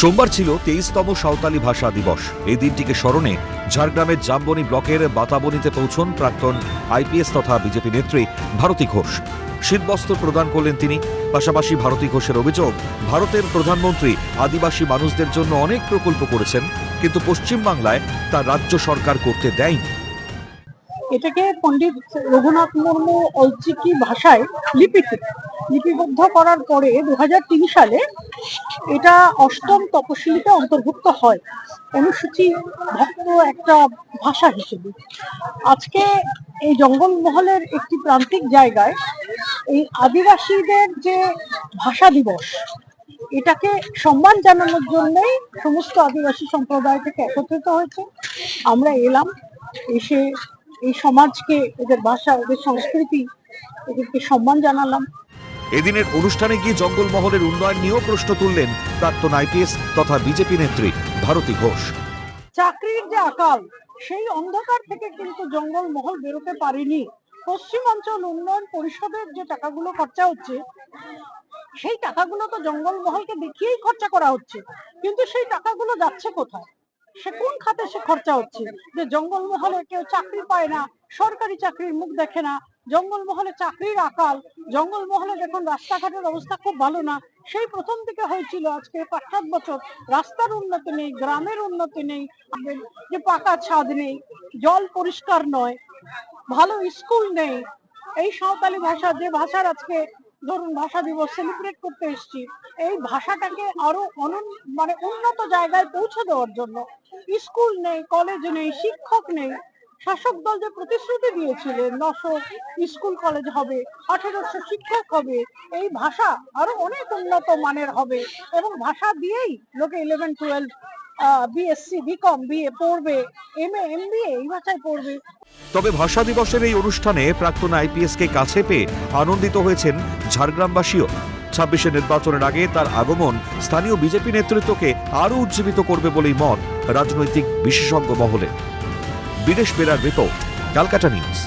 সোমবার ছিল তেইশতম সাঁওতালি ভাষা দিবস। এই দিনটিকে স্মরণে ঝাড়গ্রামের জামবনি ব্লকের বাতাবনীতে পৌঁছন প্রাক্তন আইপিএস তথা বিজেপি নেত্রী ভারতী ঘোষ। শীতবস্ত্র প্রদান করলেন তিনি। পাশাপাশি ভারতী ঘোষের অভিযোগ, ভারতের প্রধানমন্ত্রী আদিবাসী মানুষদের জন্য অনেক প্রকল্প করেছেন, কিন্তু পশ্চিমবাংলায় তা রাজ্য সরকার করতে দেয়নি। এটাকে পণ্ডিত রঘুনাথ মুর্মু ঐচ্ছিকী ভাষায় লিপিকৃত লিপিবদ্ধ করার পরে দু হাজার তিন সালে এটা অষ্টম তপশিলিতে অন্তর্ভুক্ত হয়। অনুসূচি ভক্ত একটা ভাষা হিসেবে। আজকে এই জঙ্গলমহলের একটি প্রান্তিক জায়গায় এই আদিবাসীদের যে ভাষা দিবস, এটাকে সম্মান জানানোর জন্যই সমস্ত আদিবাসী সম্প্রদায় থেকে একত্রিত হয়েছে। আমরা এলাম, এসে এই সমাজকে, এদের ভাষা, এদের সংস্কৃতি, এদেরকে সম্মান জানালাম। এদিনের অনুষ্ঠানে গিয়ে জঙ্গলমহলের উন্নয়ন নিয়েও প্রশ্ন তুললেন প্রাক্তন আইপিএস তথা বিজেপি নেত্রী ভারতী ঘোষ। চাকরির যে আকাল, সেই অন্ধকার থেকে কিন্তু জঙ্গল মহল বেরোতে পারেনি। পশ্চিমাঞ্চল উন্নয়ন পরিষদের যে টাকাগুলো খরচা হচ্ছে, সেই টাকাগুলো তো জঙ্গল মহলকে দেখিয়েই খরচা করা হচ্ছে। কিন্তু সেই টাকাগুলো যাচ্ছে কোথায়? সে কোন খাতে সে খরচা হচ্ছে? যে জঙ্গল মহলে কেউ চাকরি পায় না, সরকারি চাকরির মুখ দেখে না জঙ্গল মহলে চাকরির আকাল জঙ্গল মহলে দেখুন রাস্তাঘাটের অবস্থা খুব ভালো না, সেই প্রথম থেকে হয়েছিল আজকে পাঁচ সাত বছর রাস্তার উন্নতি নেই, গ্রামের উন্নতি নেই যে পাকা ছাদ নেই, জল পরিষ্কার নয়, ভালো স্কুল নেই। এই সাঁওতালি ভাষা, যে ভাষার আজকে ধরুন ভাষা দিবস সেলিব্রেট করতে এসেছি, এই ভাষাটাকে আরও মানে উন্নত জায়গায় পৌঁছে দেওয়ার জন্য স্কুল নেই কলেজ নেই, শিক্ষক নেই শাসক দল যে প্রতিশ্রুতি দিয়েছিলেন, নশো স্কুল কলেজ হবে, আঠেরোশো শিক্ষক হবে, এই ভাষা আরও অনেক উন্নত মানের হবে এবং ভাষা দিয়েই লোকে eleven twelve BSc BCom BA পড়বে এম এ এম এই ভাষায় পড়বে। তবে ভাষা দিবসের এই অনুষ্ঠানে প্রাক্তন আইপিএস কে কাছে পেয়ে আনন্দিত হয়েছেন ঝাড়গ্রামবাসীও। ছাব্বিশে নির্বাচনের আগে তার আগমন স্থানীয় বিজেপি নেতৃত্বকে আরও উজ্জীবিত করবে বলেই মত রাজনৈতিক বিশেষজ্ঞ মহলে। বিদেশ বেরার রিপোর্ট ক্যালকাটা নিউজ